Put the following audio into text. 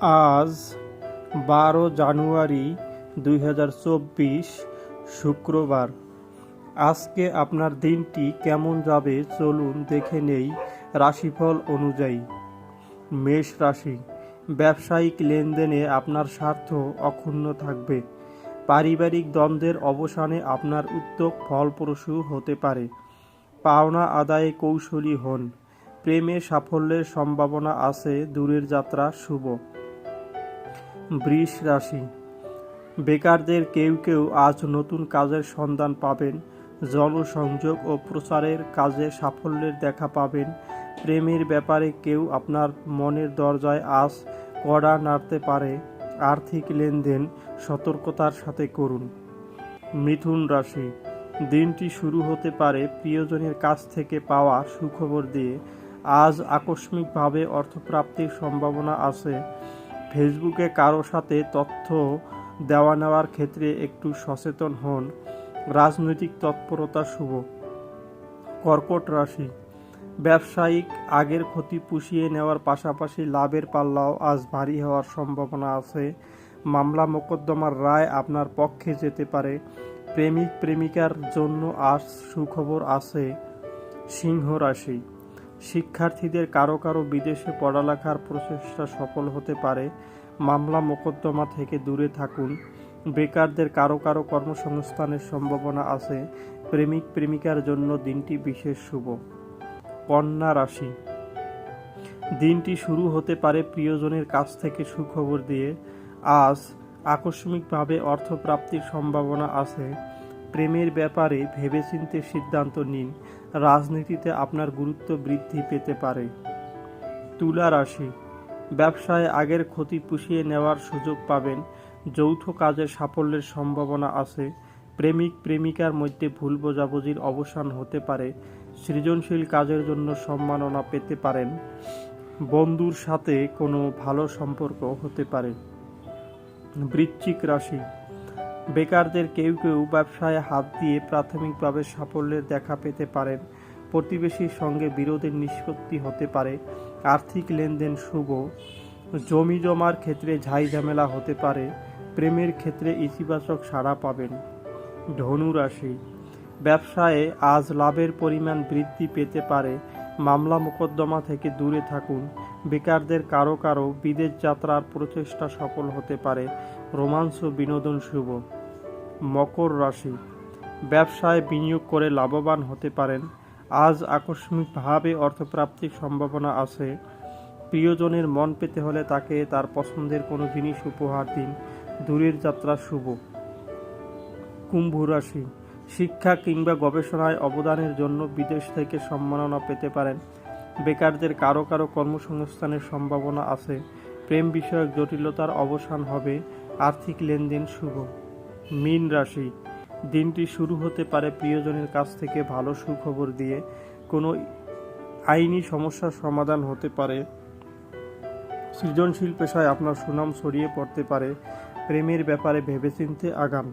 আজ বারো জানুয়ারি দুই হাজার চব্বিশ শুক্রবার। আজকে আপনার দিনটি কেমন যাবে চলুন দেখে নেই রাশিফল অনুযায়ী। মেষ রাশি, ব্যবসায়িক লেনদেনে আপনার স্বার্থ অক্ষুণ্ণ থাকবে। পারিবারিক দ্বন্দ্বের অবসানে আপনার উদ্যোগ ফলপ্রসূ হতে পারে। পাওনা আদায়ে কৌশলী হন। প্রেমে সাফল্যের সম্ভাবনা আছে, দূরের যাত্রা শুভ। বৃষ রাশি। বেকারদের কেউ কেউ আজ নতুন কাজের সন্ধান পাবেন, জনসংযোগ ও প্রচারের কাজে সাফল্যের দেখা পাবেন। প্রেমের ব্যাপারে কেউ আপনার মনের দরজায় আজ কড়া নাড়তে পারে। আর্থিক লেনদেন সতর্কতার সাথে করুন। মিথুন রাশি। দিনটি শুরু হতে পারে প্রিয়জনের কাছ থেকে পাওয়া সুখবর দিয়ে। আজ আকস্মিকভাবে অর্থপ্রাপ্তির সম্ভাবনা আছে। ফেসবুকে কারও সাথে তথ্য দেওয়া নেওয়ার ক্ষেত্রে একটু সচেতন হন। রাজনৈতিক তৎপরতা শুভ। কর্কট রাশি। ব্যবসায়িক আগের ক্ষতি পুষিয়ে নেওয়ার পাশাপাশি লাভের পাল্লাও আজ ভারী হওয়ার সম্ভাবনা আছে। মামলা মোকদ্দমার রায় আপনার পক্ষে যেতে পারে। প্রেমিক প্রেমিকার জন্য আজ সুখবর আছে। সিংহ রাশি। শিক্ষার্থীদের কারও কারও বিদেশে পড়ালেখার প্রচেষ্টা সফল হতে পারে, মামলা মোকদ্দমা থেকে দূরে থাকুন, বেকারদের কারও কারও কর্মসংস্থানের সম্ভাবনা আছে, প্রেমিক প্রেমিকার জন্য দিনটি বিশেষ শুভ। কন্যা রাশি। দিনটি শুরু হতে পারে প্রিয়জনের কাছ থেকে সুখবর দিয়ে। আজ আকস্মিকভাবে অর্থপ্রাপ্তির সম্ভাবনা আছে প্রেমের ব্যাপারে ভেবেচিন্তে সিদ্ধান্ত নিন। রাজনীতিতে আপনার গুরুত্ব বৃদ্ধি পেতে পারে। তুলা রাশি। ব্যবসায় আগের ক্ষতি পুষিয়ে নেওয়ার সুযোগ পাবেন। যৌথ কাজের সাফল্যের সম্ভাবনা আছে। প্রেমিক প্রেমিকার মধ্যে ভুল বোঝাবুঝির অবসান হতে পারে। সৃজনশীল কাজের জন্য সম্মাননা পেতে পারেন। বন্ধুর সাথে কোনো ভালো সম্পর্ক হতে পারে। বৃশ্চিক রাশি। বেকারদের কেউ কেউ ব্যবসায় হাত দিয়ে প্রাথমিকভাবে সাফল্যের দেখা পেতে পারেন। প্রতিবেশীর সঙ্গে বিরোধের নিষ্পত্তি হতে পারে। আর্থিক লেনদেন শুভ। জমি জমার ক্ষেত্রে ঝামেলা হতে পারে। প্রেমের ক্ষেত্রে ইতিবাচক সাড়া পাবেন। ধনু রাশি ব্যবসায়ে আজ লাভের পরিমাণ বৃদ্ধি পেতে পারে। মামলা মোকদ্দমা থেকে দূরে থাকুন। বেকারদের কারও কারও বিদেশ যাত্রার প্রচেষ্টা সফল হতে পারে। রোমাঞ্চ বিনোদন শুভ। মকর রাশি। ব্যবসায় বিনিয়োগ করে লাভবান হতে পারেন। আজ আকস্মিকভাবে অর্থপ্রাপ্তির সম্ভাবনা আছে। প্রিয়জনের মন পেতে হলে তাকে তার পছন্দের কোনো জিনিস উপহার দিন। দূরের যাত্রা শুভ। কুম্ভ রাশি। শিক্ষা কিংবা গবেষণায় অবদানের জন্য বিদেশ থেকে সম্মাননা পেতে পারেন। বেকারদের কারও কারও কর্মসংস্থানের সম্ভাবনা আছে। প্রেম বিষয়ক জটিলতার অবসান হবে। আর্থিক লেনদেন শুভ। মীন রাশি। দিনটি শুরু হতে পারে প্রিয়জনের কাছ থেকে ভালো সুখবর দিয়ে। কোনো আইনি সমস্যার সমাধান হতে পারে। সৃজনশীল পেশায় আপনার সুনাম ছড়িয়ে পড়তে পারে। প্রেমের ব্যাপারে ভেবেচিন্তে আগান